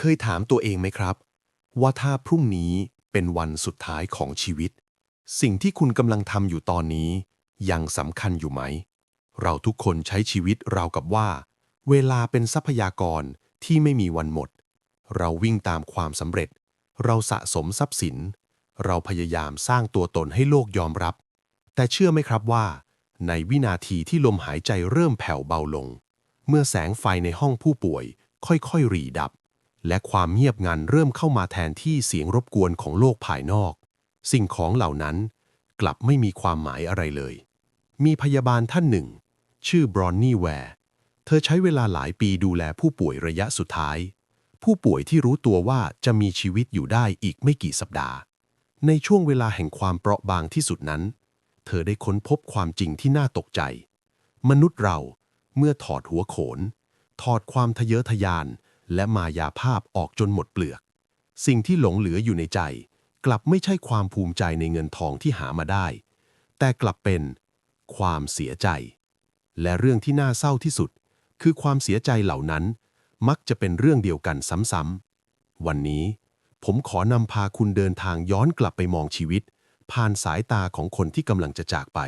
เคยถามตัวเองไหมครับ ว่าถ้าพรุ่งนี้เป็นวันสุดท้ายของชีวิต สิ่งที่คุณกำลังทำอยู่ตอนนี้ ยังสำคัญอยู่ไหม เราทุกคนใช้ชีวิตราวกับว่า เวลาเป็นทรัพยากรที่ไม่มีวันหมด เราวิ่งตามความสำเร็จ เราสะสมทรัพย์สิน เราพยายามสร้างตัวตนให้โลกยอมรับ แต่เชื่อไหมครับว่า ในวินาทีที่ลมหายใจเริ่มแผ่วเบาลง เมื่อแสงไฟในห้องผู้ป่วย ค่อยๆ รีดับ และความเงียบงันเริ่มเข้ามาแทนที่เสียงรบกวนของโลกภายนอก สิ่งของเหล่านั้นกลับไม่มีความหมายอะไรเลย มีพยาบาลท่านหนึ่ง ชื่อบรอนนี่แวร์เธอใช้เวลาหลายปีดูแลผู้ป่วยระยะสุดท้าย ผู้ป่วยที่รู้ตัวว่าจะมีชีวิตอยู่ได้อีกไม่กี่สัปดาห์ ในช่วงเวลาแห่งความเปราะบางที่สุดนั้น เธอได้ค้นพบความจริงที่น่าตกใจ มนุษย์เราเมื่อถอดหัวโขน ถอดความทะเยอทะยาน และมายาภาพออกจนหมดเปลือก สิ่งที่หลงเหลืออยู่ในใจ กลับไม่ใช่ความภูมิใจในเงินทองที่หามาได้ แต่กลับเป็นความเสียใจ และเรื่องที่น่าเศร้าที่สุด คือความเสียใจเหล่านั้น มักจะเป็นเรื่องเดียวกันซ้ำๆวันนี้ ผมขอนำพาคุณเดินทางย้อนกลับไปมองชีวิต ผ่านสายตาของคนที่กำลังจะจากไป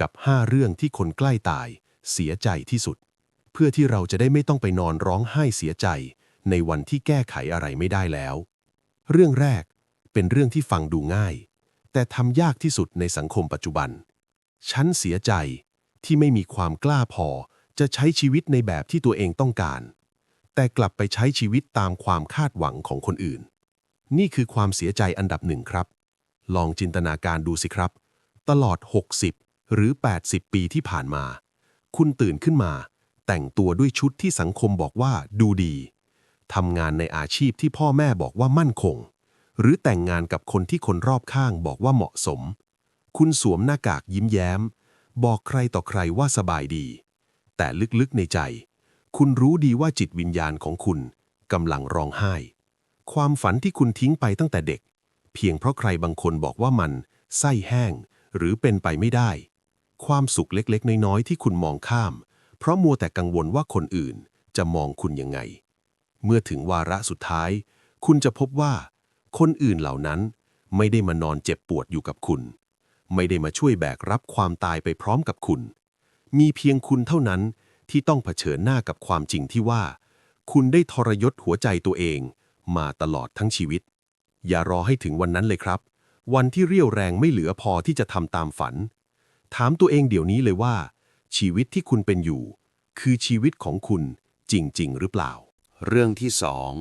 กับ 5 เรื่องที่คนใกล้ตายเสียใจที่สุด เพื่อที่เราจะได้ไม่ต้องไปนอนร้องไห้เสียใจ ในวันที่แก้ไขอะไรไม่ได้แล้ว เรื่องแรกเป็นเรื่องที่ฟังดูง่าย แต่ทำยากที่สุดในสังคมปัจจุบัน ฉันเสียใจที่ไม่มีความกล้าพอจะใช้ชีวิตในแบบที่ตัวเองต้องการ แต่กลับไปใช้ชีวิตตามความคาดหวังของคนอื่น นี่คือความเสียใจอันดับหนึ่งครับ ลองจินตนาการดูสิครับ ตลอด 60 หรือ 80 ปีที่ผ่านมา คุณตื่นขึ้นมา แต่งตัวด้วยชุดที่สังคมบอกว่าดูดี ทำงานในอาชีพที่พ่อแม่บอกว่ามั่นคง หรือแต่งงานกับคนที่คนรอบข้างบอกว่าเหมาะสม คุณสวมหน้ากากยิ้มแย้ม บอกใครต่อใครว่าสบายดี แต่ลึกๆในใจ คุณรู้ดีว่าจิตวิญญาณของคุณกำลังร้องไห้ ความฝันที่คุณทิ้งไปตั้งแต่เด็ก เพียงเพราะใครบางคนบอกว่ามันไส้แห้ง หรือเป็นไปไม่ได้ ความสุขเล็กๆ น้อยๆที่คุณมองข้าม เพราะมัวแต่กังวลว่าคนอื่นจะมองคุณยังไง เมื่อถึงวาระสุดท้าย คุณจะพบว่า คนอื่นเหล่านั้นไม่ได้มานอนเจ็บปวดอยู่กับคุณ ไม่ได้มาช่วยแบกรับความตายไปพร้อมกับคุณ มีเพียงคุณเท่านั้นที่ต้องเผชิญหน้ากับความจริงที่ว่า คุณได้ทรยศหัวใจตัวเองมาตลอดทั้งชีวิต อย่ารอให้ถึงวันนั้นเลยครับ วันที่เรี่ยวแรงไม่เหลือพอที่จะทำตามฝัน ถามตัวเองเดี๋ยวนี้เลยว่า ชีวิตที่คุณเป็นอยู่ คือชีวิตของคุณจริง ๆ หรือเปล่า เรื่องที่สอง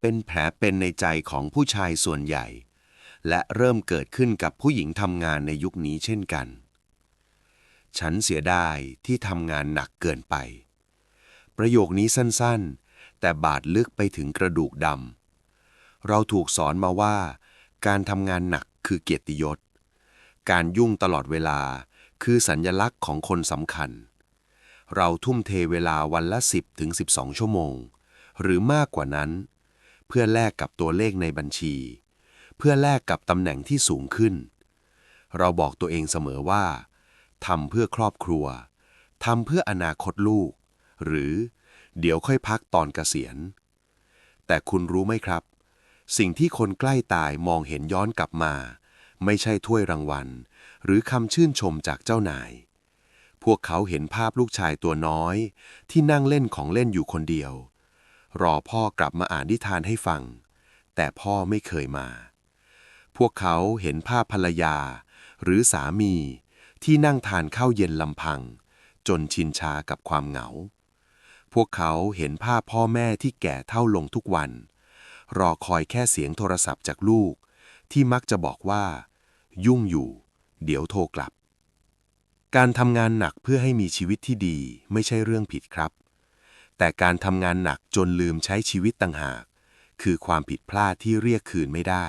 เป็นแผลเป็นในใจของผู้ชายส่วนใหญ่ และเริ่มเกิดขึ้นกับผู้หญิงทำงานในยุคนี้เช่นกัน ฉันเสียดายที่ทำงานหนักเกินไป ประโยคนี้สั้นๆ แต่บาดลึกไปถึงกระดูกดำเราถูกสอนมาว่า การทำงานหนักคือเกียรติยศ การยุ่งตลอดเวลา คือสัญญลักษณ์ของคนสำคัญ เราทุ่มเทเวลาวันละ 10ถึง12 ชั่วโมง หรือมากกว่านั้น เพื่อแลกกับตัวเลขในบัญชี เพื่อแลกกับตำแหน่งที่สูงขึ้น เราบอกตัวเองเสมอว่าทำเพื่อครอบครัวทำเพื่ออนาคตลูก หรือเดี๋ยวค่อยพักตอนเกษียณ แต่คุณรู้ไหมครับ สิ่งที่คนใกล้ตายมองเห็นย้อนกลับมา ไม่ใช่ถ้วยรางวัล หรือคำชื่นชมจากเจ้านาย พวกเขาเห็นภาพลูกชายตัวน้อย ที่นั่งเล่นของเล่นอยู่คนเดียว รอพ่อกลับมาอ่านนิทานให้ฟัง แต่พ่อไม่เคยมา พวกเขาเห็นภาพภรรยา หรือสามี ที่นั่งทานข้าวเย็นลำพัง จนชินชากับความเหงา พวกเขาเห็นภาพพ่อแม่ที่แก่เท่าลงทุกวัน รอคอยแค่เสียงโทรศัพท์จากลูกที่มักจะบอกว่า ยุ่งอยู่ เดี๋ยวโทรกลับ การทำงานหนักเพื่อให้มีชีวิตที่ดีไม่ใช่เรื่องผิดครับ แต่การทำงานหนักจนลืมใช้ชีวิตต่างหาก คือความผิดพลาดที่เรียกคืนไม่ได้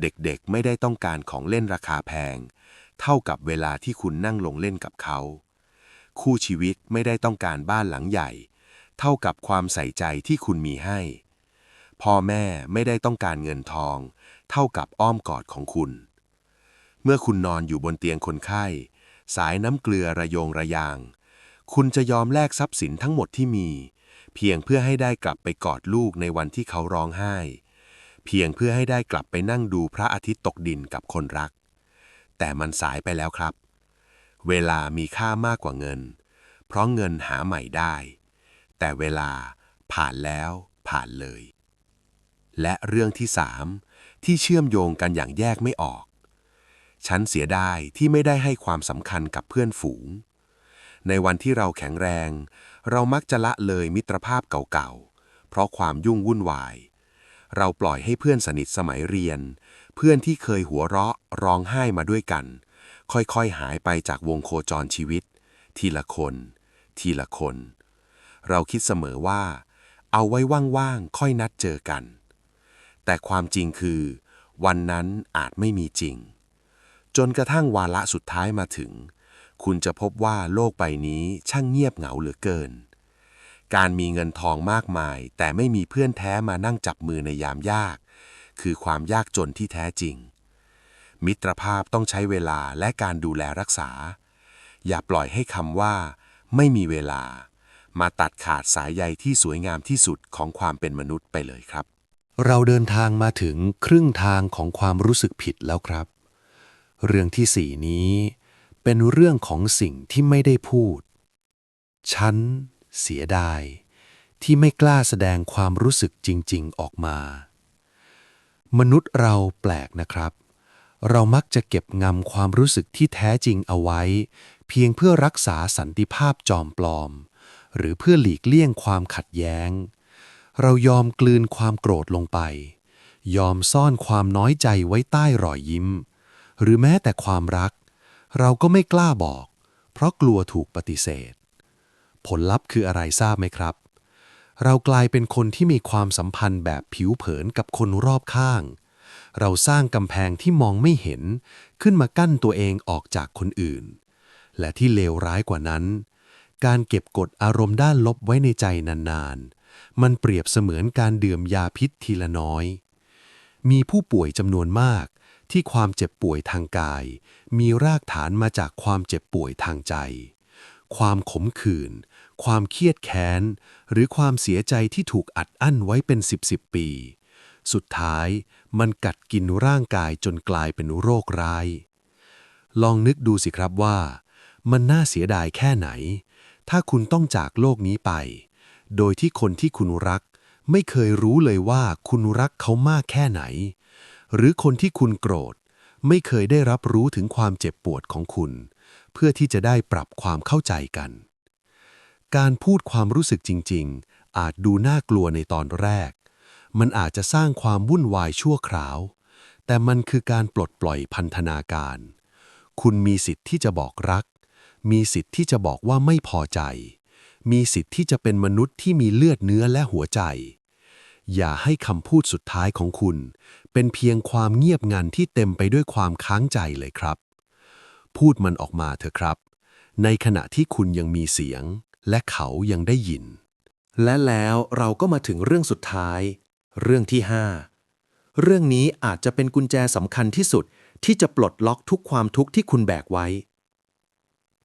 เด็กๆไม่ได้ต้องการของเล่นราคาแพง เท่ากับเวลาที่คุณนั่งลงเล่นกับเขา คู่ชีวิตไม่ได้ต้องการบ้านหลังใหญ่ เท่ากับความใส่ใจที่คุณมีให้ พ่อแม่ไม่ได้ต้องการเงินทอง เท่ากับอ้อมกอดของคุณ เมื่อคุณนอนอยู่บนเตียงคนไข้ สายน้ำเกลือระโยงระยาง คุณจะยอมแลกทรัพย์สินทั้งหมดที่มี เพียงเพื่อให้ได้กลับไปกอดลูกในวันที่เขาร้องไห้ เพียงเพื่อให้ได้กลับไปนั่งดูพระอาทิตย์ตกดินกับคนรัก แต่มันสายไปแล้วครับ เวลามีค่ามากกว่าเงิน เพราะเงินหาใหม่ได้ แต่เวลาผ่านแล้วผ่านเลย และเรื่องที่สามที่เชื่อมโยงกันอย่างแยกไม่ออก ฉันเสียดายที่ไม่ได้ให้ความสำคัญกับเพื่อนฝูง ในวันที่เราแข็งแรง เรามักจะละเลยมิตรภาพเก่าๆ เพราะความยุ่งวุ่นวาย เราปล่อยให้เพื่อนสนิทสมัยเรียน เพื่อนที่เคยหัวเราะร้องไห้มาด้วยกัน ค่อยๆหายไปจากวงโคจรชีวิต ทีละคน ทีละคน เราคิดเสมอว่า เอาไว้ว่างๆค่อยนัดเจอกัน แต่ความจริงคือ วันนั้นอาจไม่มีจริง จนกระทั่งวาระสุดท้ายมาถึง คุณจะพบว่าโลกใบนี้ช่างเงียบเหงาเหลือเกิน การมีเงินทองมากมาย แต่ไม่มีเพื่อนแท้มานั่งจับมือในยามยาก คือความยากจนที่แท้จริง มิตรภาพต้องใช้เวลาและการดูแลรักษา อย่าปล่อยให้คำว่า ไม่มีเวลา มาตัดขาดสายใยที่สวยงามที่สุดของความเป็นมนุษย์ไปเลยครับ เราเดินทางมาถึงครึ่งทางของความรู้สึกผิดแล้วครับ เรื่องที่สี่นี้ เป็นเรื่องของสิ่งที่ไม่ได้พูด ฉันเสียดาย ที่ไม่กล้าแสดงความรู้สึกจริง ๆ ออกมา มนุษย์เราแปลกนะครับ เรามักจะเก็บงำความรู้สึกที่แท้จริงเอาไว้ เพียงเพื่อรักษาสันติภาพจอมปลอม หรือเพื่อหลีกเลี่ยงความขัดแย้ง เรายอมกลืนความโกรธลงไป ยอมซ่อนความน้อยใจไว้ใต้รอยยิ้ม หรือแม้แต่ความรัก เราก็ไม่กล้าบอก เพราะกลัวถูกปฏิเสธ ผลลัพธ์คืออะไรทราบไหมครับ เรากลายเป็นคนที่มีความสัมพันธ์แบบผิวเผินกับคนรอบข้าง เราสร้างกำแพงที่มองไม่เห็น ขึ้นมากั้นตัวเองออกจากคนอื่น และที่เลวร้ายกว่านั้น การเก็บกดอารมณ์ด้านลบไว้ในใจนานๆ มันเปรียบเสมือนการดื่มยาพิษทีละน้อยมีผู้ป่วยจำนวนมาก ที่ความเจ็บป่วยทางกาย มีรากฐานมาจากความเจ็บป่วยทางใจ ความขมขื่น ความเครียดแค้น หรือความเสียใจที่ถูกอัดอั้นไว้เป็นสิบสิบปี สุดท้ายมันกัดกินร่างกายจนกลายเป็นโรคร้าย ลองนึกดูสิครับว่า มันน่าเสียดายแค่ไหน ถ้าคุณต้องจากโลกนี้ไป โดยที่คนที่คุณรัก ไม่เคยรู้เลยว่าคุณรักเขามากแค่ไหน หรือคนที่คุณโกรธ ไม่เคยได้รับรู้ถึงความเจ็บปวดของคุณ เพื่อที่จะได้ปรับความเข้าใจกัน การพูดความรู้สึกจริง ๆ อาจดูน่ากลัวในตอนแรก มันอาจจะสร้างความวุ่นวายชั่วคราว แต่มันคือการปลดปล่อยพันธนาการ คุณมีสิทธิ์ที่จะบอกรัก มีสิทธิ์ที่จะบอกว่าไม่พอใจ มีสิทธิ์ที่จะเป็นมนุษย์ที่มีเลือดเนื้อและหัวใจอย่าให้คำพูดสุดท้ายของคุณ เป็นเพียงความเงียบงันที่เต็มไปด้วยความค้างใจเลยครับ พูดมันออกมาเถอะครับ ในขณะที่คุณยังมีเสียง และเขายังได้ยิน และแล้วเราก็มาถึงเรื่องสุดท้าย เรื่องที่ 5 เรื่องนี้อาจจะเป็นกุญแจสำคัญที่สุดที่จะปลดล็อกทุกความทุกข์ที่คุณแบกไว้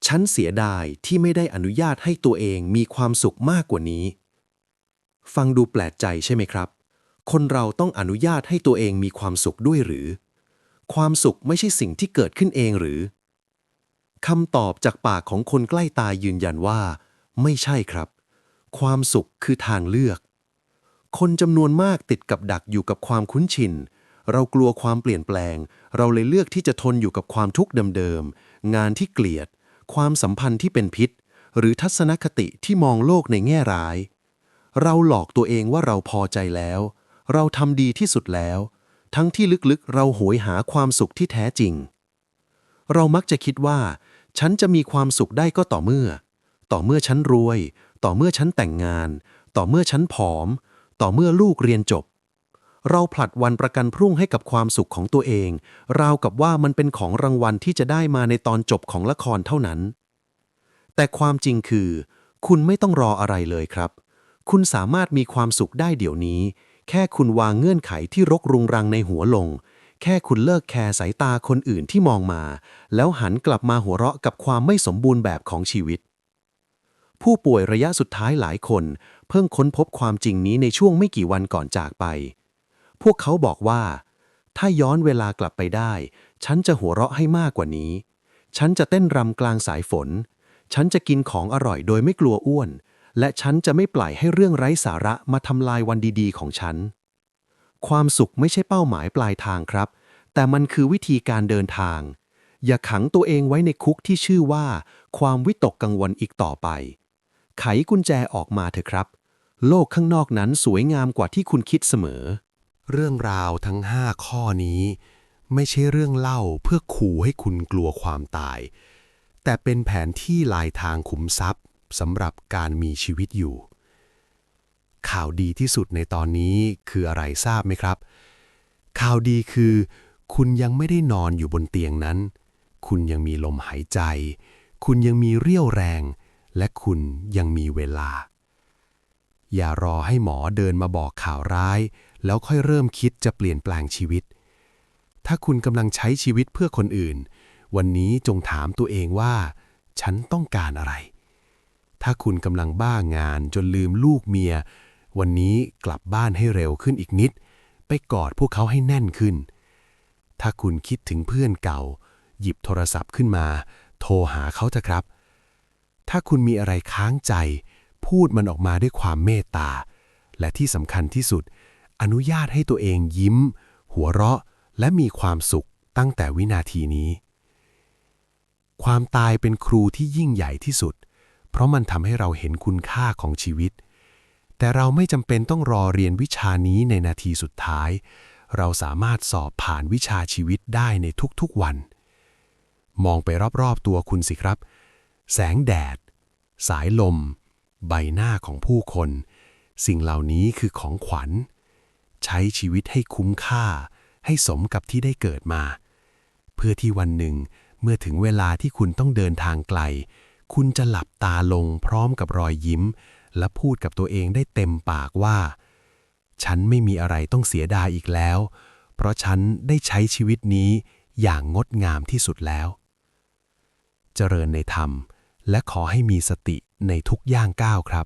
ฉันเสียดายที่ไม่ได้อนุญาตให้ตัวเองมีความสุขมากกว่านี้ ฟังดูแปลกใจใช่ไหมครับ คนเราต้องอนุญาตให้ตัวเองมีความสุขด้วยหรือ ความสุขไม่ใช่สิ่งที่เกิดขึ้นเองหรือคำตอบจากปากของคนใกล้ตายยืนยันว่า ไม่ใช่ครับ ความสุขคือทางเลือก คนจำนวนมากติดกับดักอยู่กับความคุ้นชิน เรากลัวความเปลี่ยนแปลง เราเลยเลือกที่จะทนอยู่กับความทุกข์เดิมๆ งานที่เกลียด ความสัมพันธ์ที่เป็นพิษ หรือทัศนคติที่มองโลกในแง่ร้าย เราหลอกตัวเองว่าเราพอใจแล้ว เราทำดีที่สุดแล้ว ทั้งที่ลึกๆ เราโหยหาความสุขที่แท้จริง เรามักจะคิดว่า ฉันจะมีความสุขได้ก็ต่อเมื่อ ต่อเมื่อฉันรวย ต่อเมื่อฉันแต่งงาน ต่อเมื่อฉันผอม ต่อเมื่อลูกเรียนจบ เราผลัดวันประกันพรุ่งให้กับความสุขของตัวเอง ราวกับว่ามันเป็นของรางวัลที่จะได้มาในตอนจบของละครเท่านั้น แต่ความจริงคือ คุณไม่ต้องรออะไรเลยครับคุณสามารถมีความสุขได้เดี๋ยวนี้ แค่คุณวางเงื่อนไขที่รกรุงรังในหัวลง แค่คุณเลิกแคร์สายตาคนอื่นที่มองมา แล้วหันกลับมาหัวเราะกับความไม่สมบูรณ์แบบของชีวิต ผู้ป่วยระยะสุดท้ายหลายคน เพิ่งค้นพบความจริงนี้ในช่วงไม่กี่วันก่อนจากไป พวกเขาบอกว่า ถ้าย้อนเวลากลับไปได้ ฉันจะหัวเราะให้มากกว่านี้ ฉันจะเต้นรำกลางสายฝน ฉันจะกินของอร่อยโดยไม่กลัวอ้วน และฉันจะไม่ปล่อยให้เรื่องไร้สาระมาทำลายวันดีๆ ของฉัน ความสุขไม่ใช่เป้าหมายปลายทางครับ แต่มันคือวิธีการเดินทาง อย่าขังตัวเองไว้ในคุกที่ชื่อว่า ความวิตกกังวลอีกต่อไป ไขกุญแจออกมาเถอะครับ โลกข้างนอกนั้นสวยงามกว่าที่คุณคิดเสมอ เรื่องราวทั้ง 5 ข้อนี้ ไม่ใช่เรื่องเล่าเพื่อขู่ให้คุณกลัวความตาย แต่เป็นแผนที่ลายทางขุมทรัพย์ สำหรับการมีชีวิตอยู่ ข่าวดีที่สุดในตอนนี้คืออะไรทราบไหมครับ ข่าวดีคือ คุณยังไม่ได้นอนอยู่บนเตียงนั้น คุณยังมีลมหายใจ คุณยังมีเรี่ยวแรง และคุณยังมีเวลา อย่ารอให้หมอเดินมาบอกข่าวร้าย แล้วค่อยเริ่มคิดจะเปลี่ยนแปลงชีวิต ถ้าคุณกำลังใช้ชีวิตเพื่อคนอื่น วันนี้จงถามตัวเองว่า ฉันต้องการอะไร ถ้าคุณกำลังบ้างานจนลืมลูกเมีย วันนี้กลับบ้านให้เร็วขึ้นอีกนิด ไปกอดพวกเขาให้แน่นขึ้น ถ้าคุณคิดถึงเพื่อนเก่า หยิบโทรศัพท์ขึ้นมา โทรหาเขาเถอะครับ ถ้าคุณมีอะไรค้างใจ พูดมันออกมาด้วยความเมตตา และที่สำคัญที่สุด อนุญาตให้ตัวเองยิ้ม หัวเราะและมีความสุขตั้งแต่วินาทีนี้ ความตายเป็นครูที่ยิ่งใหญ่ที่สุด เพราะมันทำให้เราเห็นคุณค่าของชีวิต แต่เราไม่จำเป็นต้องรอเรียนวิชานี้ในนาทีสุดท้าย เราสามารถสอบผ่านวิชาชีวิตได้ในทุกๆวัน มองไปรอบๆตัวคุณสิครับ แสงแดด สายลม ใบหน้าของผู้คน สิ่งเหล่านี้คือของขวัญ ใช้ชีวิตให้คุ้มค่า ให้สมกับที่ได้เกิดมา เพื่อที่วันหนึ่งเมื่อถึงเวลาที่คุณต้องเดินทางไกล คุณจะหลับตาลงพร้อมกับรอยยิ้ม และพูดกับตัวเองได้เต็มปากว่า ฉันไม่มีอะไรต้องเสียดายอีกแล้ว เพราะฉันได้ใช้ชีวิตนี้อย่างงดงามที่สุดแล้ว เจริญในธรรม และขอให้มีสติในทุกย่างก้าวครับ